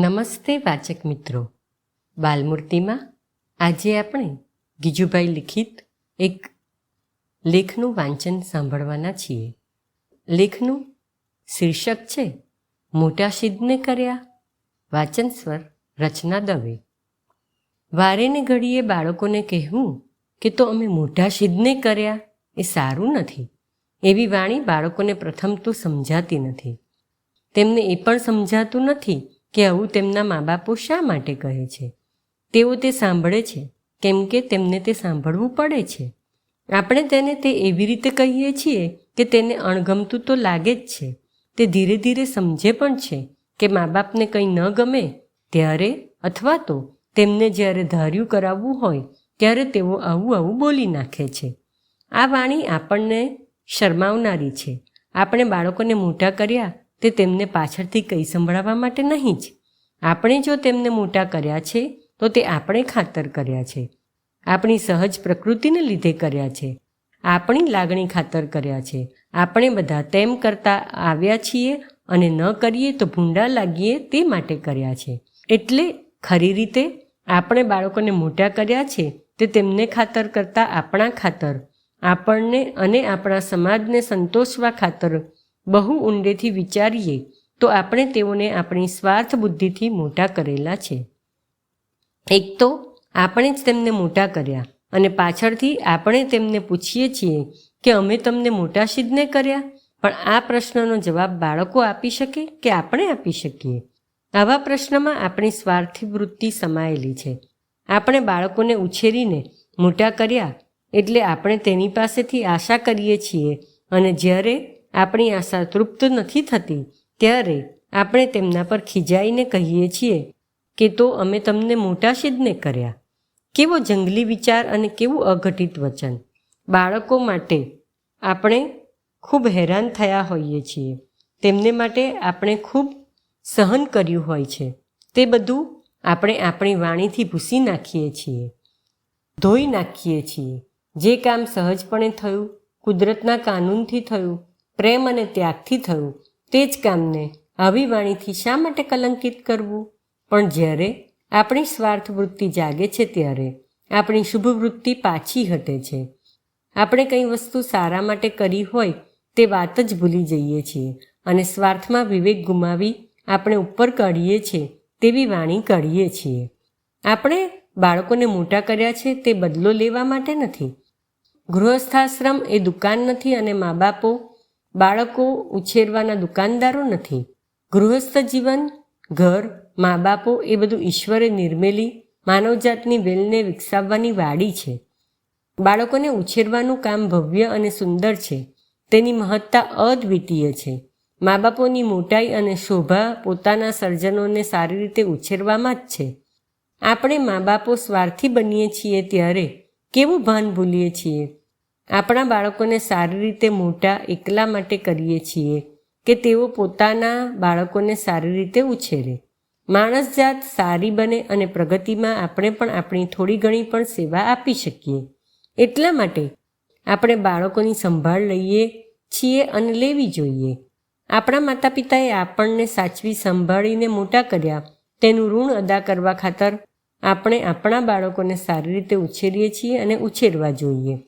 નમસ્તે વાચક મિત્રો. બાલમૂર્તિમાં આજે આપણે ગીજુભાઈ લિખિત એક લેખનું વાંચન સાંભળવાના છીએ. લેખનું શીર્ષક છે, મોટા સિદ્ધને કર્યા. વાચન સ્વર, રચના દવે. વારેને ઘડીએ બાળકોને કહેવું કે, તો અમે મોટા સિદ્ધને કર્યા. એ સારું નથી. એવી વાણી બાળકોને પ્રથમ તો સમજાતી નથી. તેમને એ પણ સમજાતું નથી કે આવું તેમના મા બાપો શા માટે કહે છે? તેઓ તે સાંભળે છે, કેમ કે તેમને તે સાંભળવું પડે છે. આપણે તેને તે એવી રીતે કહીએ છીએ કે તેને અણગમતું તો લાગે જ છે. તે ધીરે ધીરે સમજે પણ છે કે મા બાપને કંઈ ન ગમે ત્યારે અથવા તો તેમને જ્યારે ધાર્યું કરાવવું હોય ત્યારે તેઓ આવું આવું બોલી નાખે છે. આ વાણી આપણને શરમાવનારી છે. આપણે બાળકોને મોટા કર્યા તે તેમને પાછળથી કંઈ સંભળાવવા માટે નહીં જ. આપણે જો તેમને મોટા કર્યા છે, તો તે આપણે ખાતર કર્યા છે. આપણી સહજ પ્રકૃતિને લીધે કર્યા છે. આપણી લાગણી ખાતર કર્યા છે. આપણે બધા તેમ કરતા આવ્યા છીએ અને ન કરીએ તો ભૂંડા લાગીએ તે માટે કર્યા છે. એટલે ખરી રીતે આપણે બાળકોને મોટા કર્યા છે, તે તેમને ખાતર કરતાં આપણા ખાતર. આપણને અને આપણા સમાજને સંતોષવા ખાતર બહુ ઊંડેથી વિચારીએ, તો આપણે તેઓને આપણી સ્વાર્થ બુદ્ધિથી મોટા કરેલા છે. એક તો આપણે જ તેમને મોટા કર્યા અને પાછળથી આપણે તેમને પૂછીએ છીએ કે અમે તમને મોટા સિદ્ધને કર્યા? પણ આ પ્રશ્નનો જવાબ બાળકો આપી શકે કે આપણે આપી શકીએ? આવા પ્રશ્નમાં આપણી સ્વાર્થી વૃત્તિ સમાયેલી છે. આપણે બાળકોને ઉછેરીને મોટા કર્યા એટલે આપણે તેની પાસેથી આશા કરીએ છીએ અને જ્યારે આપણી આશા તૃપ્ત નથી થતી, ત્યારે આપણે તેમના પર ખીજાઈને કહીએ છીએ કે તો અમે તમને મોટા સિદ્ધને કર્યા. કેવો જંગલી વિચાર અને કેવું અઘટિત વચન. બાળકો માટે આપણે ખૂબ હેરાન થયા હોઈએ છીએ. તેમને માટે આપણે ખૂબ સહન કર્યું હોય છે. તે બધું આપણે આપણી વાણીથી ભૂસી નાખીએ છીએ. ધોઈ નાખીએ છીએ. જે કામ સહજપણે થયું, કુદરતના કાનૂનથી થયું પ્રેમ અને ત્યાગથી થયું. તે જ કામને આવી વાણીથી શા માટે કલંકિત કરવું? પણ જ્યારે આપણી સ્વાર્થ વૃત્તિ જાગે છે ત્યારે આપણી શુભ વૃત્તિ પાછી હટે છે. આપણે કંઈ વસ્તુ સારા માટે કરી હોય તે વાત જ ભૂલી જઈએ છીએ અને સ્વાર્થમાં વિવેક ગુમાવી આપણે ઉપર કાઢીએ છીએ તેવી વાણી કાઢીએ છીએ. આપણે બાળકોને મોટા કર્યા છે તે બદલો લેવા માટે નથી. ગૃહસ્થાશ્રમ એ દુકાન નથી અને મા બાપો બાળકો ઉછેરવાના દુકાનદારો નથી. ગૃહસ્થ જીવન, ઘર મા બાપો એ બધું ઈશ્વરે નિર્મેલી, માનવજાતની વેલને વિકસાવવાની વાડી છે. બાળકોને ઉછેરવાનું કામ ભવ્ય અને સુંદર છે. તેની મહત્તા અદ્વિતીય છે. મા બાપોની મોટાઈ અને શોભા પોતાના સર્જનોને સારી રીતે ઉછેરવામાં જ છે. આપણે મા બાપો સ્વાર્થી બનીએ છીએ ત્યારે કેવું ભાન ભૂલીએ છીએ? આપણા બાળકોને સારી રીતે મોટા એકલા માટે કરીએ છીએ કે તેઓ પોતાના બાળકોને સારી રીતે ઉછેરે. માણસ જાત સારી બને અને પ્રગતિમાં આપણે પણ આપણી થોડી ઘણી પણ સેવા આપી શકીએ. એટલા માટે આપણે બાળકોની સંભાળ લઈએ છીએ અને લેવી જોઈએ. આપણા માતા પિતાએ આપણને સાચવી સંભાળીને મોટા કર્યા. તેનું ઋણ અદા કરવા ખાતર આપણે આપણા બાળકોને સારી રીતે ઉછેરીએ છીએ અને ઉછેરવા જોઈએ.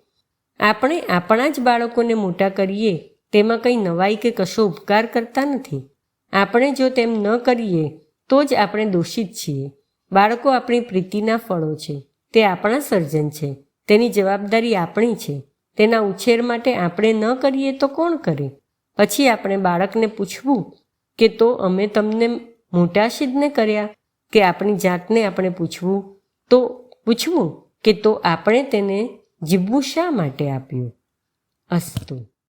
આપણે આપણા જ બાળકોને મોટા કરીએ, તેમાં કંઈ નવાઈ કે કશો ઉપકાર કરતા નથી. આપણે જો તેમ ન કરીએ, તો જ આપણે દોષિત છીએ. બાળકો આપણી પ્રીતિના ફળો છે. તે આપણા સર્જન છે. તેની જવાબદારી આપણી છે. તેના ઉછેર માટે આપણે ન કરીએ તો કોણ કરે? પછી આપણે બાળકને પૂછવું કે તો અમે તમને મોટા સિદ્ધને કર્યા કે આપણી જાતને આપણે પૂછવું? તો પૂછવું કે તો આપણે તેને જીવવું શા માટે આપ્યું? અસ્તુ.